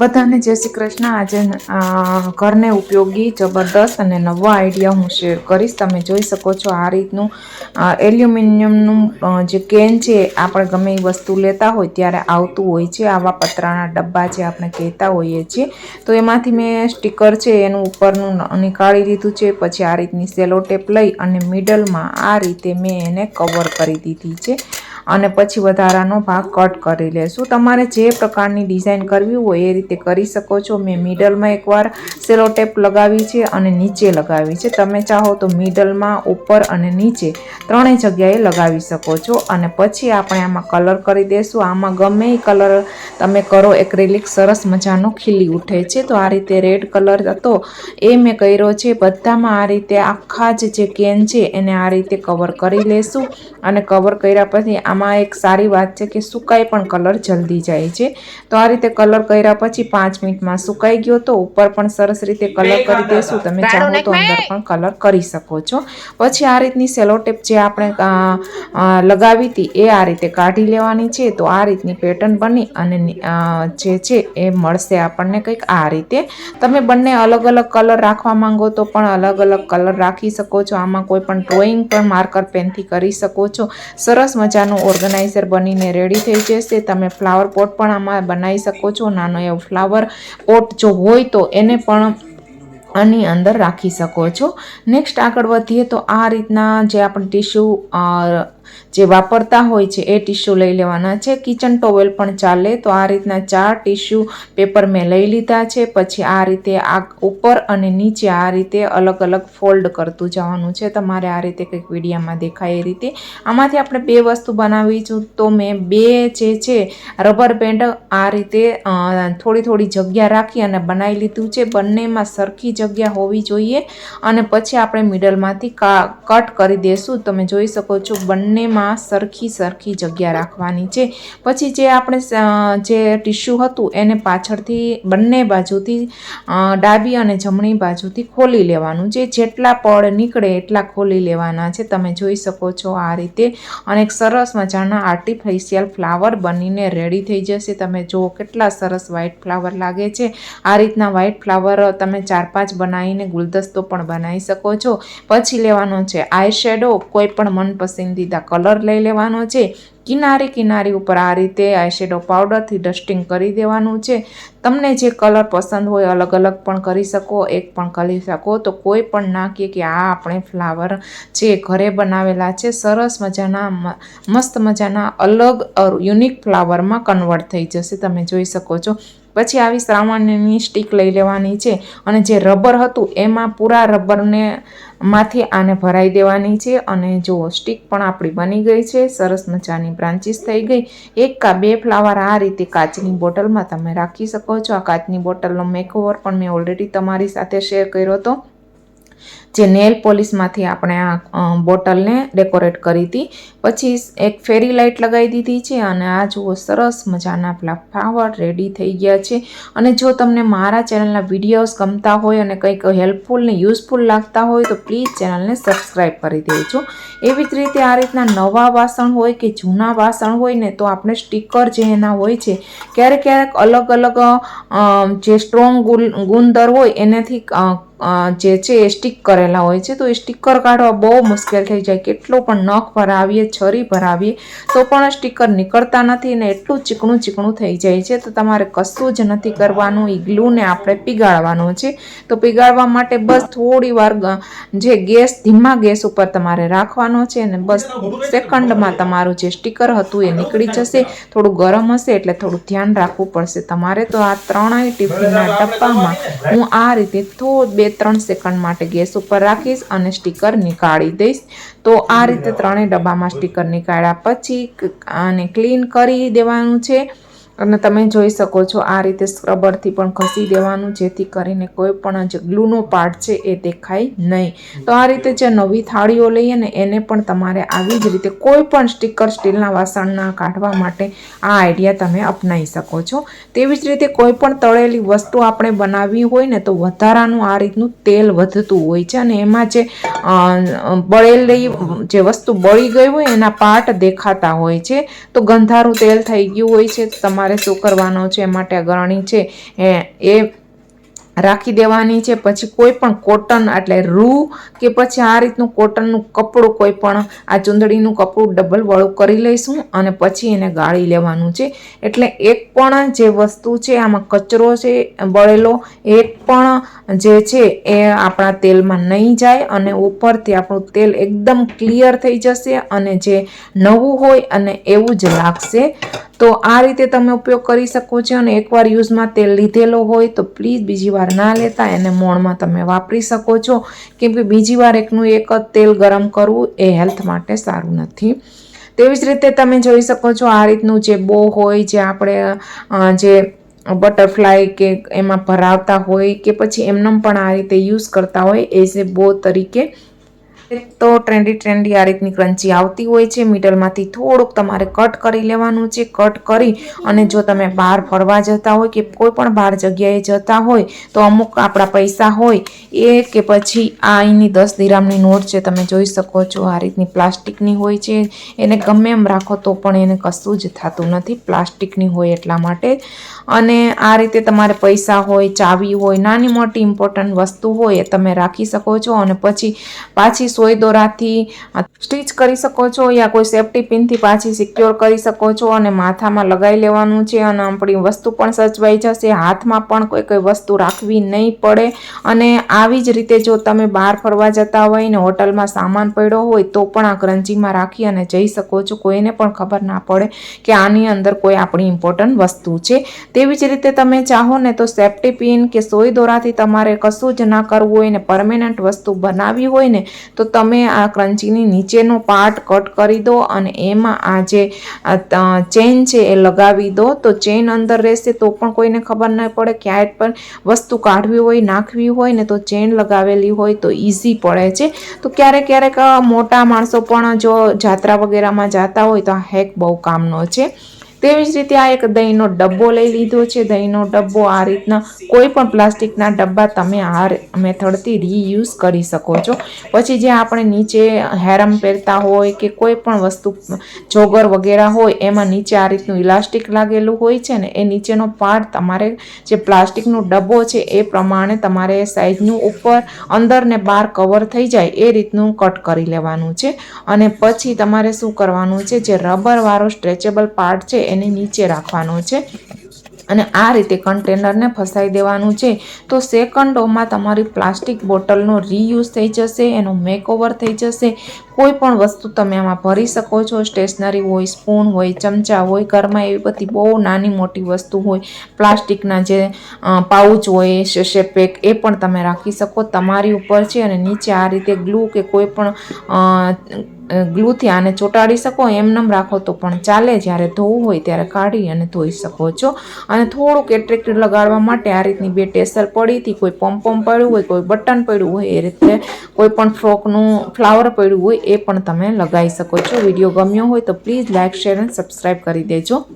બધાને જય શ્રી કૃષ્ણ. આજે ઘરને ઉપયોગી, જબરદસ્ત અને નવો આઈડિયા હું શેર કરીશ. તમે જોઈ શકો છો આ રીતનું એલ્યુમિનિયમનું જે કેન છે આપણે ગમે એ વસ્તુ લેતા હોય ત્યારે આવતું હોય છે. આવા પતરાના ડબ્બા જે આપણે કહેતા હોઈએ છીએ. તો એમાંથી મેં સ્ટીકર છે, એનું ઉપરનું નીકાળી લીધું છે. પછી આ રીતની સેલો ટેપ લઈ અને મિડલમાં આ રીતે મેં એને કવર કરી દીધી છે. અને પછી વધારાનો ભાગ કટ કરી લેશું. તમારે જે પ્રકારની ડિઝાઇન કરવી હોય એ રીતે કરી શકો છો. મેં મિડલમાં એકવાર સેલો ટેપ લગાવી છે અને નીચે લગાવી છે. તમે ચાહો તો મિડલમાં ઉપર અને નીચે ત્રણેય જગ્યાએ લગાવી શકો છો. અને પછી આપણે આમાં કલર કરી દઈશું આમાં ગમે એ કલર તમે કરો એક્રેલિક સરસ મજાનો ખીલી ઉઠે છે. તો આ રીતે રેડ કલર હતો એ મેં કર્યો છે. બધામાં આ રીતે આખા જ જે કેન છે એને આ રીતે કવર કરી લેશું. અને કવર કર્યા પછી આમાં એક સારી વાત છે કે સુકાઈ પણ કલર જલ્દી જાય છે. તો આ રીતે કલર કર્યા પછી પાંચ મિનિટમાં સુકાઈ ગયો તો ઉપર પણ સરસ રીતે કલર કરી દેશું તમે ચાહો તો અંદર પણ કલર કરી શકો છો. પછી આ રીતની સેલો ટેપ જે આપણે લગાવી હતી એ આ રીતે કાઢી લેવાની છે. તો આ રીતની પેટર્ન બની અને જે છે એ મળશે આપણને કંઈક આ રીતે. તમે બંને અલગ અલગ કલર રાખવા માંગો તો પણ અલગ અલગ કલર રાખી શકો છો. આમાં કોઈ પણ ડ્રોઈંગ પણ માર્કર પેનથી કરી શકો છો. સરસ મજાનું ઓર્ગેનાઇઝર બનીને રેડી થઈ જશે. તમે ફ્લાવર પોટ પણ આમાં બનાવી શકો છો. નાનો એવો ફ્લાવર પોટ જો હોય તો એને પણ આની અંદર રાખી શકો છો. નેક્સ્ટ આગળ વધીએ તો આ રીતના જે આપણે ટીશ્યુ જે વાપરતા હોય છે એ ટીશ્યુ લઈ લેવાના છે. કિચન ટોવેલ પણ ચાલે, તો આ રીતના ચાર ટીશ્યુ પેપર મેં લઈ લીધા છે. પછી આ રીતે આ ઉપર અને નીચે આ રીતે અલગ અલગ ફોલ્ડ કરતું જવાનું છે. તમારે આ રીતે કંઈક વિડીયામાં દેખાય એ રીતે. આમાંથી આપણે બે વસ્તુ બનાવીશું. તો મેં બે જે છે, રબર બેન્ડ આ રીતે થોડી થોડી જગ્યા રાખી અને બનાવી લીધું છે. બંનેમાં સરખી જગ્યા હોવી જોઈએ. અને પછી આપણે મિડલમાંથી કટ કરી દેશું. તમે જોઈ શકો છો બંનેમાં સરખી સરખી જગ્યા રાખવાની છે. પછી જે આપણે જે ટીશ્યુ હતું એને પાછળથી બંને બાજુથી ડાબી અને જમણી બાજુથી ખોલી લેવાનું છે. જેટલા પડ નીકળે એટલા ખોલી લેવાના છે. તમે જોઈ શકો છો આ રીતે અને એક સરસ મજાના આર્ટિફિશિયલ ફ્લાવર બનીને રેડી થઈ જશે. તમે જુઓ કેટલા સરસ વ્હાઇટ ફ્લાવર લાગે છે. આ રીતના વ્હાઇટ ફ્લાવર તમે ચાર પાંચ બનાવીને ગુલદસ્તો પણ બનાવી શકો છો. પછી લેવાનો છે આઈ શેડો કોઈ પણ મનપસંદીદા કલર લઈ લેવાનો છે. કિનારી કિનારી ઉપર આ રીતે આઈશેડો પાવડરથી ડસ્ટિંગ કરી દેવાનું છે. તમને જે કલર પસંદ હોય અલગ અલગ પણ કરી શકો, એક પણ કરી શકો. તો કોઈ પણ ના કહે કે આ આપણે ફ્લાવર જે ઘરે બનાવેલા છે. સરસ મજાના મસ્ત મજાના અલગ યુનિક ફ્લાવરમાં કન્વર્ટ થઈ જશે. તમે જોઈ શકો છો. પછી આવી શ્રાવણની સ્ટીક લઈ લેવાની છે અને જે રબર હતું એમાં પૂરા રબરને માંથી આને ભરાઈ દેવાની છે અને જો સ્ટીક પણ આપણી બની ગઈ છે, સરસ મજાની બ્રાન્ચીસ થઈ ગઈ. એક કા બે ફ્લાવર આ રીતે કાચની બોટલમાં તમે રાખી શકો છો. આ કાચની બોટલનો મેકઓવર પણ મેં ઓલરેડી તમારી સાથે શેર કર્યો હતો. જે નેલ પોલિશમાંથી આપણે આ બોટલને ડેકોરેટ કરી હતી. પછી એક ફેરી લાઇટ લગાવી દીધી છે અને આ જુઓ સરસ મજાના પેલા ફ્લાવર રેડી થઈ ગયા છે. અને જો તમને મારા ચેનલના વિડીયોઝ ગમતા હોય અને કંઈક હેલ્પફુલ ને યુઝફુલ લાગતા હોય તો પ્લીઝ ચેનલને સબસ્ક્રાઈબ કરી દેજો. એવી જ રીતે આ રીતના નવા વાસણ હોય કે જૂના વાસણ હોય ને તો આપણે સ્ટીકર જે એના હોય છે, ક્યારેક ક્યારેક અલગ અલગ જે સ્ટ્રોંગ ગુંદર હોય એનાથી જે છે એ સ્ટીક કરેલા હોય છે, તો એ સ્ટીકર કાઢવા બહુ મુશ્કેલ થઈ જાય. કેટલો પણ નખ ભરાવીએ, છરી ભરાવીએ, તો પણ સ્ટીકર નીકળતા નથી ને એટલું ચીકણું ચીકણું થઈ જાય છે. તો તમારે કશું જ નથી કરવાનું, એ ગ્લુને આપણે પીગાળવાનું છે. તો પીગાળવા માટે બસ થોડી વાર જે ગેસ, ધીમા ગેસ ઉપર તમારે રાખવાનો છે અને બસ સેકન્ડમાં તમારું જે સ્ટીકર હતું એ નીકળી જશે. થોડું ગરમ હશે એટલે થોડું ધ્યાન રાખવું પડશે તમારે. તો આ ત્રણેય ટિફિનના ડબ્બામાં હું આ રીતે થોડ બે ત્રણ સેકન્ડ માટે ગેસ ઉપર રાખીશ અને સ્ટીકર નીકાળી દઈશ. તો આ રીતે ત્રણેય ડબ્બામાં સ્ટીકર નીકાળ્યા પછી આને ક્લીન કરી દેવાનું છે. અને તમે જોઈ શકો છો, આ રીતે સ્ક્રબરથી પણ ઘસી દેવાનું, જેથી કરીને કોઈ પણ જે ગ્લુનો પાર્ટ છે એ દેખાય નહીં. તો આ રીતે જે નવી થાળીઓ લઈએ ને, એને પણ તમારે આવી જ રીતે કોઈ પણ સ્ટીકર સ્ટીલના વાસણના કાઢવા માટે આ આઈડિયા તમે અપનાવી શકો છો. તેવી જ રીતે કોઈ પણ તળેલી વસ્તુ આપણે બનાવવી હોય ને, તો વધારાનું આ રીતનું તેલ વધતું હોય છે અને એમાં જે બળેલી જે વસ્તુ બળી ગઈ હોય એના પાર્ટ દેખાતા હોય છે. તો ગંધારું તેલ થઈ ગયું હોય છે, તમારે તમારે શું કરવાનો છે એ માટે આ છે એ રાખી દેવાની છે, પછી કોઈ પણ કોટન એટલે રૂ કે પછી આ રીતનું કોટનનું કપડું કોઈ પણ, આ ચૂંદડીનું કપડું ડબલ વાળું કરી લઈશું અને પછી એને ગાળી લેવાનું છે. એટલે એક પણ જે વસ્તુ છે, આમાં કચરો છે, બળેલો, એક પણ જે છે, એ આપણા તેલમાં નહીં જાય અને ઉપરથી આપણું તેલ એકદમ ક્લિયર થઈ જશે અને જે નવું હોય અને એવું જ લાગશે. તો આ રીતે તમે ઉપયોગ કરી શકો છો અને એકવાર યુઝમાં તેલ લીધેલો હોય તો પ્લીઝ બીજી વાર ના લેતા એને મોણમાં તમે વાપરી શકો છો. કેમ કે બીજી વાર એકનું એક જ તેલ ગરમ કરવું એ હેલ્થ માટે સારું નથી. તેવી જ રીતે તમે જોઈ શકો છો આ રીતનું જે બો હોય, જે આપણે જે બટરફ્લાય કે એમાં ભરાવતા હોય કે પછી એમનેમ પણ આ રીતે યુઝ કરતા હોય એઝ એ બો તરીકે તો ટ્રેન્ડી ટ્રેન્ડી આ રીતની ક્રંચી આવતી હોય છે. મિડલમાંથી થોડુંક તમારે કટ કરી લેવાનું છે. કટ કરી અને જો તમે બહાર ફરવા જતા હોય કે કોઈ પણ બહાર જગ્યાએ જતા હોય તો અમુક આપણા પૈસા હોય એ કે પછી આ અહીંની દસ દિરામની નોટ છે તમે જોઈ શકો છો. આ રીતની પ્લાસ્ટિકની હોય છે. એને ગમે એમ રાખો તો પણ એને કશું જ થતું નથી. પ્લાસ્ટિકની હોય એટલા માટે અને આ રીતે તમારે પૈસા હોય, ચાવી હોય, નાની મોટી ઇમ્પોર્ટન્ટ વસ્તુ હોય એ તમે રાખી શકો છો અને પછી પાછી સોય દોરાથી સ્ટીચ કરી શકો છો યા કોઈ સેફટી પિનથી પાછી સિક્યોર કરી શકો છો અને માથામાં લગાવી લેવાનું છે અને આપણી વસ્તુ પણ સચવાઈ જશે. હાથમાં પણ કોઈ કોઈ વસ્તુ રાખવી નહીં પડે અને આવી જ રીતે જો તમે બહાર ફરવા જતા હોય ને હોટલમાં સામાન પડ્યો હોય તો પણ આ ક્રંચીમાં રાખી અને જઈ શકો છો. કોઈને પણ ખબર ના પડે કે આની અંદર કોઈ આપણી ઇમ્પોર્ટન્ટ વસ્તુ છે. તેવી જ રીતે તમે ચાહો ને તો સેફ્ટી પિન કે સોય દોરાથી તમારે કશું જ ના કરવું હોય ને પરમેનન્ટ વસ્તુ બનાવવી હોય ને, તો તમે આ ક્રંચીની નીચેનો પાર્ટ કટ કરી દો અને એમાં આ જે ચેન છે એ લગાવી દો. તો ચેન અંદર રહેશે તો પણ કોઈને ખબર ન પડે ક્યાંય પણ વસ્તુ કાઢવી હોય, નાખવી હોય ને તો ચેન લગાવેલી હોય તો ઇઝી પડે છે. તો ક્યારેક ક્યારેક મોટા માણસો પણ જો જાત્રા વગેરેમાં જતા હોય તો આ હેક બહુ કામનો છે. તેવી જ રીતે આ એક દહીંનો ડબ્બો લઈ લીધો છે. દહીંનો ડબ્બો આ રીતના કોઈ પણ પ્લાસ્ટિકના ડબ્બા તમે આ મેથડથી રીયુઝ કરી શકો છો. પછી જે આપણે નીચે હેરમ પહેરતા હોય કે કોઈ પણ વસ્તુ, જોગર વગેરે હોય, એમાં નીચે આ રીતનું ઇલાસ્ટિક લાગેલું હોય છે ને, એ નીચેનો પાર્ટ તમારે જે પ્લાસ્ટિકનો ડબ્બો છે એ પ્રમાણે તમારે સાઈઝનું ઉપર અંદર ને બહાર કવર થઈ જાય એ રીતનું કટ કરી લેવાનું છે. અને પછી તમારે શું કરવાનું છે? જે રબરવાળો સ્ટ્રેચેબલ પાર્ટ છે એને નીચે રાખવાનો છે અને આ રીતે કન્ટેનરને ફસાઈ દેવાનું છે. તો સેકન્ડોમાં તમારી પ્લાસ્ટિક બોટલનો રીયુઝ થઈ જશે, એનો મેકઓવર થઈ જશે. કોઈ પણ વસ્તુ તમે આમાં ભરી શકો છો, સ્ટેશનરી હોય, સ્પૂન હોય, ચમચા હોય, ઘરમાં એવી બધી બહુ નાની મોટી વસ્તુ હોય. પ્લાસ્ટિકના જે પાઉચ હોય શેશે પેક, એ પણ તમે રાખી શકો. તમારી ઉપર છે અને નીચે આ રીતે ગ્લુ કે કોઈ પણ ગ્લુથી આને ચોંટાડી શકો એમનેમ રાખો તો પણ ચાલે. જ્યારે ધોવું હોય ત્યારે કાઢી અને ધોઈ શકો છો. અને થોડુંક એટ્રેક્ટિવ લગાડવા માટે આ રીતની બે ટેસર પડી હતી. કોઈ પમ્પમ પડ્યું હોય, કોઈ બટન પડ્યું હોય, એ રીતે કોઈ પણ ફ્રોકનું ફ્લાવર પડ્યું હોય, એ પણ તમે લગાવી શકો છો. વીડિયો ગમ્યો હોય તો પ્લીઝ લાઇક શેર અને સબસ્ક્રાઈબ કરી દેજો.